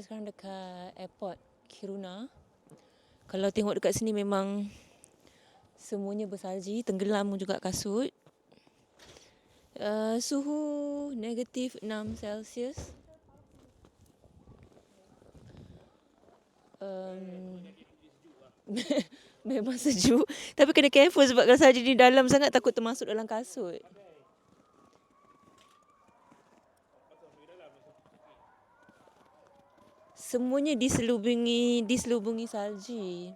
kita sekarang dekat airport Kiruna. Kalau tengok dekat sini memang semuanya bersalji, tenggelam juga kasut. Uh, suhu negatif 6 Celsius. Um, memang sejuk. Tapi kena careful sebab kalau salji ni dalam sangat takut termasuk dalam kasut. Semuanya diselubungi diselubungi salji.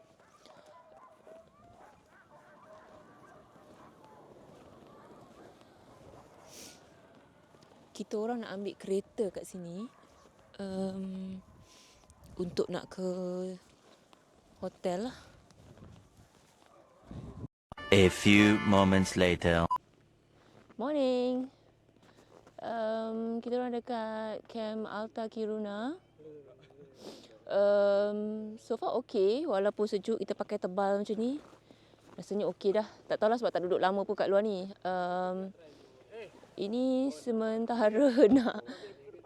Kita orang nak ambil kereta kat sini um, untuk nak ke hotel lah. A few moments later. Morning. Um, kita orang dekat Camp Alta Kiruna um, so far okay walaupun sejuk kita pakai tebal macam ni. Rasanya okay dah. Tak tahulah sebab tak duduk lama pun kat luar ni. Um, ini sementara nak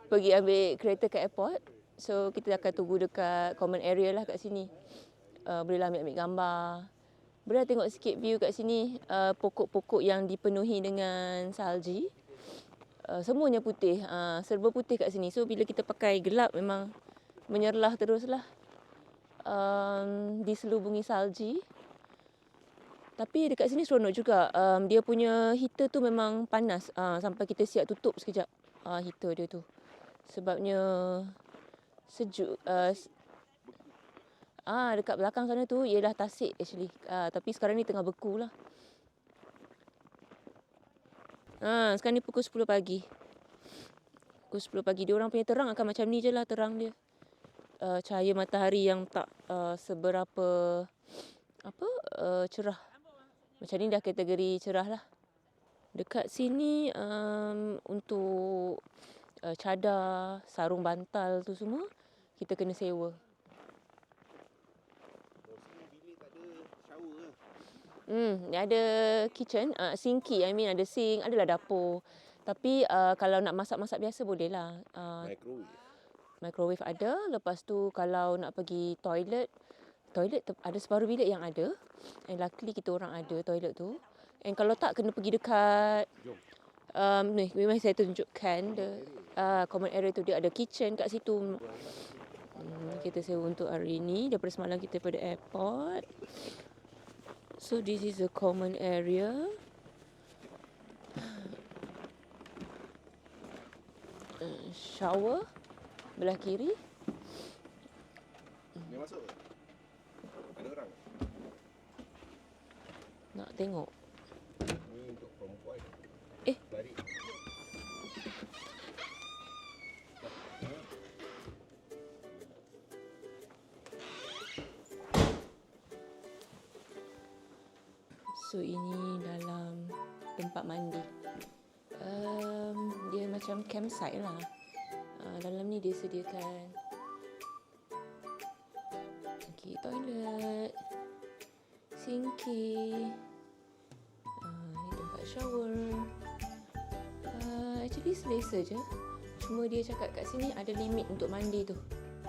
pergi ambil kereta ke airport. So kita akan tunggu dekat common area lah kat sini. Uh, bolehlah ambil-ambil gambar. Boleh tengok sikit view kat sini uh, pokok-pokok yang dipenuhi dengan salji. Uh, semuanya putih. Uh, serba putih kat sini. So bila kita pakai gelap memang menyerlah teruslah um, diselubungi salji. Tapi dekat sini seronok juga. Um, dia punya heater tu memang panas uh, sampai kita siap tutup sekejap uh, heater dia tu. Sebabnya sejuk. Uh, ah dekat belakang sana tu ialah tasik actually. Uh, tapi sekarang ni tengah beku lah. Ha, sekarang ni pukul 10 pagi. Pukul 10 pagi. Dia orang punya terang akan macam ni je lah terang dia uh, cahaya matahari yang tak uh, seberapa apa uh, cerah. Macam ni dah kategori cerah lah. Dekat sini um, untuk uh, cadar, sarung bantal tu semua kita kena sewa. Hmm, ada kitchen, uh, sinki, I mean ada sink, adalah dapur. Tapi uh, kalau nak masak-masak biasa boleh lah. Uh, Microwave microwave ada. Lepas tu kalau nak pergi toilet, toilet ada separuh bilik yang ada. And luckily kita orang ada toilet tu. And kalau tak kena pergi dekat um, ni memang saya tunjukkan the uh, common area tu dia ada kitchen kat situ. Hmm, kita sewa untuk hari ni daripada semalam kita pada airport. So this is a common area. Uh, shower belah kiri. Dia masuk ke? Ada orang? Nak tengok. Ni untuk perempuan. Eh. Lari. So ini dalam tempat mandi. Um, dia macam campsite lah. Uh, dalam ni dia sediakan okay, toilet, sinki, uh, ni tempat shower. Uh, actually selesa je. Cuma dia cakap kat sini ada limit untuk mandi tu.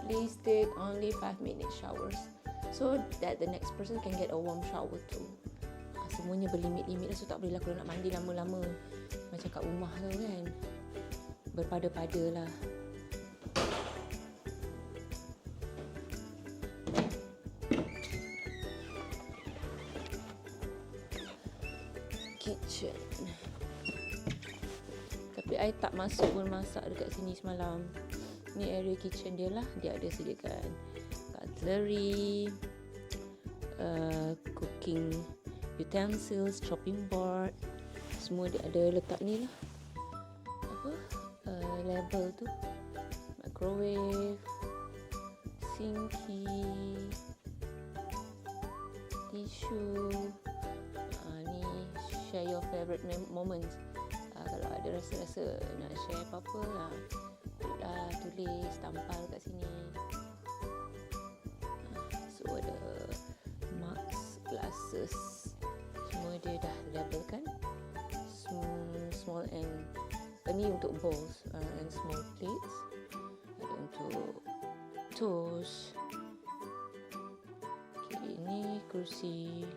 Please take only 5 minute showers. So that the next person can get a warm shower too. Semuanya berlimit-limit lah. So tak boleh lah kalau nak mandi lama-lama. Macam kat rumah tu kan. Berpada-pada lah. Masuk pun masak dekat sini semalam. Ni area kitchen dia lah. Dia ada sediakan cutlery, uh, cooking utensils, chopping board. Semua dia ada letak ni lah. Apa? Uh, label tu. Microwave. Sinki. Tissue share your favourite moments. Uh, kalau ada rasa-rasa nak share apa-apa lah, lah tulis, tampal kat sini. Uh, so ada marks, glasses, semua dia dah label kan. Small, small and ini untuk bowls uh, and small plates. Ada untuk toast. Okay, ini kursi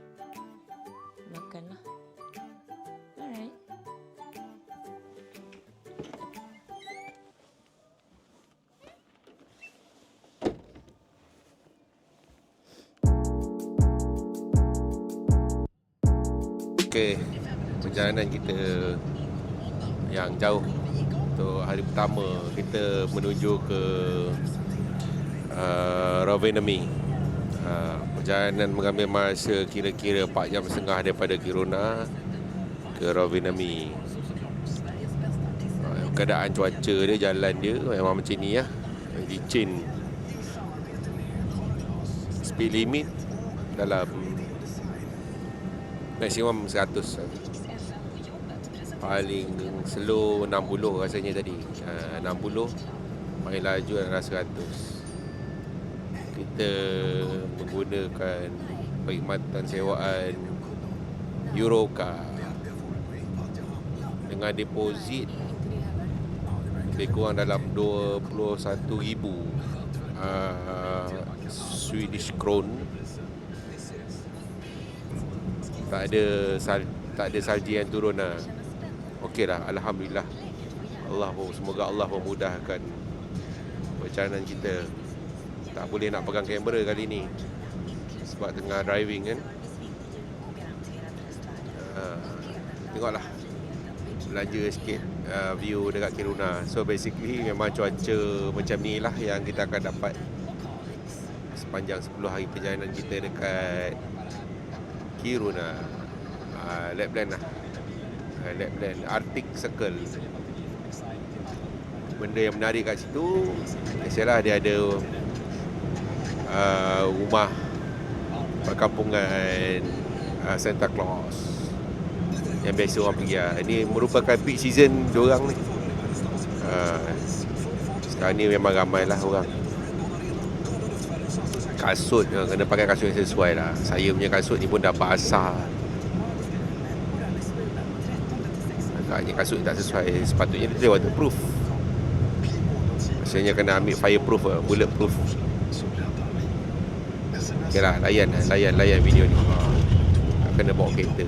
Okey, perjalanan kita yang jauh untuk hari pertama kita menuju ke uh, Rovaniemi. Uh, perjalanan mengambil masa kira-kira 4 jam setengah daripada Kiruna ke Rovaniemi. Uh, keadaan cuaca dia, jalan dia memang macam ni lah. Licin. Speed limit dalam maksimum 100 lah. paling slow 60 rasanya tadi. Uh, 60 paling laju adalah 100 kita menggunakan perkhidmatan sewaan Eurocar dengan deposit lebih kurang dalam 21,000 uh, Swedish kron tak ada sal, tak ada salji yang turun lah. Okey lah, alhamdulillah. Allah pun semoga Allah memudahkan perjalanan kita. Tak boleh nak pegang kamera kali ni sebab tengah driving kan. Uh, tengoklah belanja sikit uh, view dekat Kiruna. So basically memang cuaca macam ni lah yang kita akan dapat sepanjang 10 hari perjalanan kita dekat Kiruna uh, Lapland lah. Uh, Lapland Arctic Circle. Benda yang menarik kat situ Biasalah dia ada uh, Rumah Perkampungan uh, Santa Claus Yang biasa orang pergi lah. Ini merupakan peak season diorang ni. Uh, Sekarang ni memang ramai lah orang kasut kena pakai kasut yang sesuai lah. Saya punya kasut ni pun dah basah. Agaknya kasut tak sesuai sepatutnya dia waterproof maksudnya kena ambil fireproof uh, bulletproof ok lah layan lah layan layan video ni. Kena bawa kereta